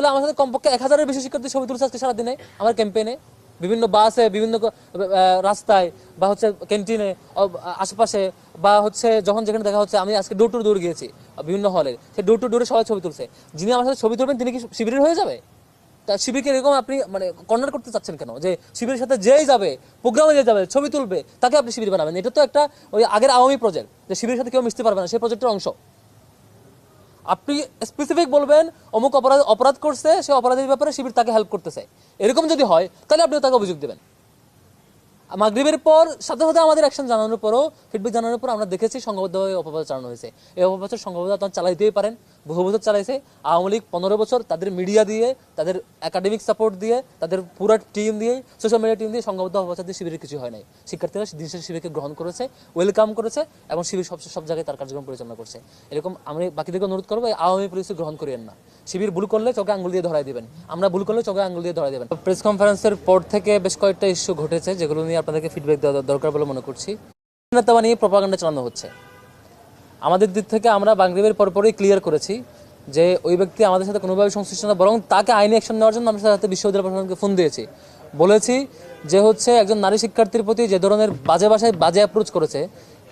তাহলে আমার সাথে কমপক্ষে এক হাজারের বেশি শিক্ষার্থী ছবি তুলছে আজকে সারাদিনে, আমার ক্যাম্পেইনে বিভিন্ন বাসে বিভিন্ন রাস্তায়, বা হচ্ছে ক্যান্টিনে আশেপাশে, বা হচ্ছে যখন যেখানে দেখা হচ্ছে, আমি আজকে ডোর টু ডোর গিয়েছি, বিভিন্ন হলে সেই ডোর টু ডোরে সবাই ছবি তুলছে। যিনি আমার সাথে ছবি তুলবেন, তিনি কি শিবিরের হয়ে যাবে? তা শিবিরকে এরকম আপনি মানে কর্নার করতে চাচ্ছেন কেন? যে শিবিরের সাথে যেই যাবে প্রোগ্রামে যে যাবে, ছবি তুলবে, তাকে আপনি শিবির বানাবেন। এটা তো একটা ওই আগের আওয়ামী প্রজেক্ট যে শিবিরের সাথে কেউ মিশতে পারবে না সেই প্রজেক্টের অংশ। আপনি স্পেসিফিক বলবেন, অমুক অপরাধ অপরাধ করছে, সে অপরাধের ব্যাপারে শিবির তাকে হেল্প করতেছে। এরকম যদি হয়, তাহলে আপনি তাকে অভিযোগ দেবেন। মাগরিবের পর, সাথে সাথে আমাদের অ্যাকশন জানানোর পরও ফিডব্যাক জানানোর পর আমরা দেখেছি সংঘবদ্ধভাবে অপপ্রচার চালানো হয়েছে। এই অপপ্রচার সংঘবদ্ধ আপনারা চালাইতেই পারেন, বহু বছর চালাইছে। আওয়ামী লীগ পনেরো বছর তাদের মিডিয়া দিয়ে, তাদের একাডেমিক সাপোর্ট দিয়ে, তাদের পুরো টিম দিয়ে সোশ্যাল মিডিয়া টিম দিয়ে সংঘবদ্ধ অপপ্রচার দিয়ে শিবিরের কিছু হয় নাই। শিক্ষার্থীরা দিনের শিবিরকে গ্রহণ করেছে ওয়েলকাম করেছে এবং শিবির সব সব জায়গায় তার কার্যক্রম পরিচালনা করছে। এরকম আমি বাকিদেরকে অনুরোধ করব আওয়ামী পুলিশকে গ্রহণ করিয়েন না। শিবির ভুল করলে চোখে আঙুল দিয়ে ধরাই দেবেন। আমরা ভুল করলে চোখে আঙ্গুল দিয়ে ধরাই দেবেন। প্রেস কনফারেন্সের পর থেকে বেশ কয়েকটা ইস্যু ঘটেছে, যেগুলো নিয়ে আপনাদেরকে ফিডব্যাক দেওয়া দরকার বলে মনে করছি। নেতা বানিয়ে প্রপাগান্ডা চালানো হচ্ছে। আমাদের দিক থেকে আমরা বাংলাদেশের পরপরই ক্লিয়ার করেছি যে ওই ব্যক্তি আমাদের সাথে কোনোভাবে সংশ্লিষ্ট না, বরং তাকে আইনি অ্যাকশন নেওয়ার জন্য আমরা সাথে বিশ্ববিদ্যালয় প্রশাসনকে ফোন দিয়েছি। বলেছি যে হচ্ছে একজন নারী শিক্ষার্থীর প্রতি যে ধরনের বাজে ভাষায় বাজে অ্যাপ্রোচ করেছে,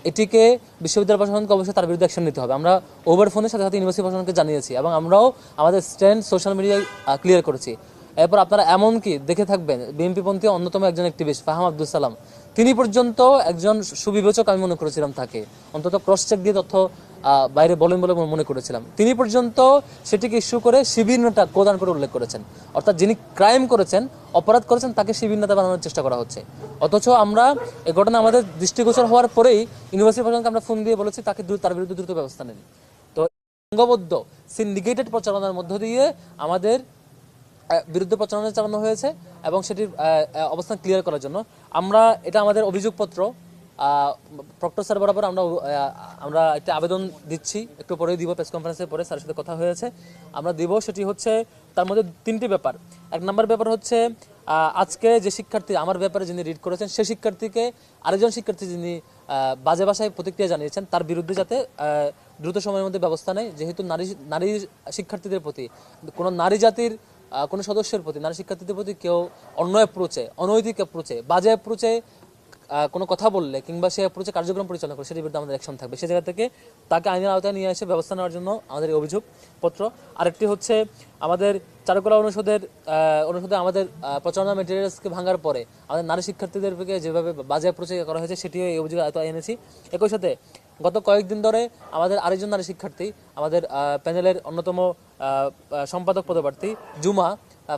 এটিকে বিশ্ববিদ্যালয় প্রশাসনকে অবশ্যই তার বিরুদ্ধে অ্যাকশন নিতে হবে। আমরা ওভার ফোনের সাথে সাথে ইউনিভার্সিটি প্রশাসনকে জানিয়েছি এবং আমরাও আমাদের স্ট্যান্ড সোশ্যাল মিডিয়ায় ক্লিয়ার করেছি। এরপর আপনারা এমন কি দেখে থাকবেন বিএনপিপন্থী অন্যতম একজন অ্যাক্টিভিস্ট ফাহাম আব্দুল সালাম। তিনি পর্যন্ত একজন সুবিবেচক আমি মনে করেছিলাম তাকে। অন্তত ক্রস চেক দিয়ে তথ্য বাইরে বলেন বলে মনে করেছিলাম। তিনি পর্যন্ত সেটিকে ইস্যু করে শিবির নেতা প্রদান করে উল্লেখ করেছেন। অর্থাৎ যিনি ক্রাইম করেছেন, অপরাধ করেছেন, তাকে শিবির নেতা বানানোর চেষ্টা করা হচ্ছে। অথচ আমরা এই ঘটনা আমাদের দৃষ্টিগোচর হওয়ার পরেই ইউনিভার্সিটি প্রশাসনকে আমরা ফোন দিয়ে বলেছি, তাকে তার বিরুদ্ধে দ্রুত ব্যবস্থা নেন। তো সংঘবদ্ধ সিন্ডিকেটেড প্রচারণার মধ্য দিয়ে আমাদের বিরুদ্ধে প্রচারণা চালানো হয়েছে এবং সেটির অবস্থান ক্লিয়ার করার জন্য। আমরা, এটা আমাদের অভিযোগপত্র। প্রক্টর স্যার বরাবর আমরা আমরা একটা আবেদন দিচ্ছি। একটু পরে দিব প্রেস কনফারেন্সের পরে স্যারের সাথে কথা হয়েছে। আমরা দিব, সেটি হচ্ছে, তার মধ্যে তিনটি ব্যাপার। এক নম্বর ব্যাপার হচ্ছে আজকে যে শিক্ষার্থী, আমার ব্যাপারে যিনি রিড করেছেন সেই শিক্ষার্থীকে আরেকজন শিক্ষার্থী যিনি বাজে ভাষায় প্রতিক্রিয়া জানিয়েছেন, তার বিরুদ্ধে যাতে দ্রুত সময়ের মধ্যে ব্যবস্থা নেয়। যেহেতু নারী নারী শিক্ষার্থীদের প্রতি কোনো নারী জাতির কোনো সদস্যের প্রতি, নারী শিক্ষার্থীদের প্রতি কেউ অন্য অ্যাপ্রোচে অনৈতিক অ্যাপ্রোচে বাজে অ্যাপ্রোচে কোনো কথা বললে কিংবা সে অ্যাপ্রোচে কার্যক্রম পরিচালনা করে, সেটির বিরুদ্ধে আমাদের অ্যাকশন থাকবে। সে জায়গা থেকে তাকে আইনের আওতায় নিয়ে এসে ব্যবস্থা নেওয়ার জন্য আমাদের এই অভিযোগপত্র। আরেকটি হচ্ছে আমাদের চারুকলা অনুষদের অনুষদে আমাদের প্রচারণা মেটেরিয়ালসকে ভাঙার পরে আমাদের নারী শিক্ষার্থীদেরকে যেভাবে বাজে অ্যাপ্রোচে করা হয়েছে, সেটিও এই অভিযোগ আওতায় এনেছি। একই সাথে গত কয়েকদিন ধরে আমাদের আরেকজন নারী শিক্ষার্থী, আমাদের প্যানেলের অন্যতম সম্পাদক পদপ্রার্থী জুমা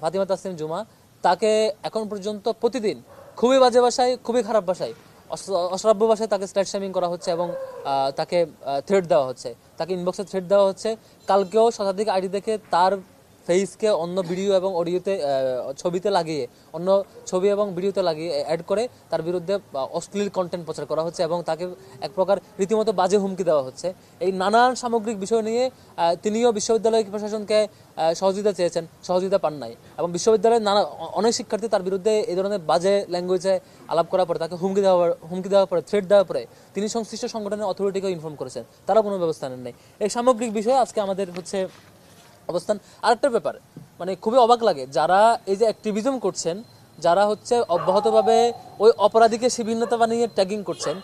ফাতিমা তাসলিম জুমা, তাকে এখন পর্যন্ত প্রতিদিন খুবই বাজে ভাষায়, খুবই খারাপ ভাষায় অশ্রাব্য ভাষায় তাকে স্ট্যাট শেমিং করা হচ্ছে এবং তাকে থ্রেড দেওয়া হচ্ছে। তাকে ইনবক্সে থ্রেড দেওয়া হচ্ছে। কালকেও শতাধিক আইডি দেখে তার ফেসকে অন্য ভিডিও এবং অডিওতে ছবিতে লাগিয়ে, অন্য ছবি এবং ভিডিওতে লাগিয়ে অ্যাড করে তার বিরুদ্ধে অশ্লীল কন্টেন্ট প্রচার করা হচ্ছে এবং তাকে এক প্রকার রীতিমতো বাজে হুমকি দেওয়া হচ্ছে। এই নানান সামগ্রিক বিষয় নিয়ে তিনিও বিশ্ববিদ্যালয় প্রশাসনকে সহযোগিতা চেয়েছেন, সহযোগিতা পান নাই এবং বিশ্ববিদ্যালয়ের নানা অনেক শিক্ষার্থী তার বিরুদ্ধে এই ধরনের বাজে ল্যাঙ্গুয়েজে আলাপ করার পরে, তাকে হুমকি দেওয়া হুমকি দেওয়ার পরে থ্রেট দেওয়ার পরে তিনি সংশ্লিষ্ট সংগঠনের অথরিটিকে ইনফর্ম করেছেন। তারা কোনো ব্যবস্থা নেন নাই। এই সামগ্রিক বিষয়ে আজকে আমাদের হচ্ছে অবস্থান। আরেকটা ব্যাপার মানে খুবই অবাক লাগে, যারা এই যে অ্যাক্টিভিজম করছেন, যারা হচ্ছে অব্যাহতভাবে ওই অপরাধীকে শিবিরতা বানিয়ে ট্যাগিং করছেন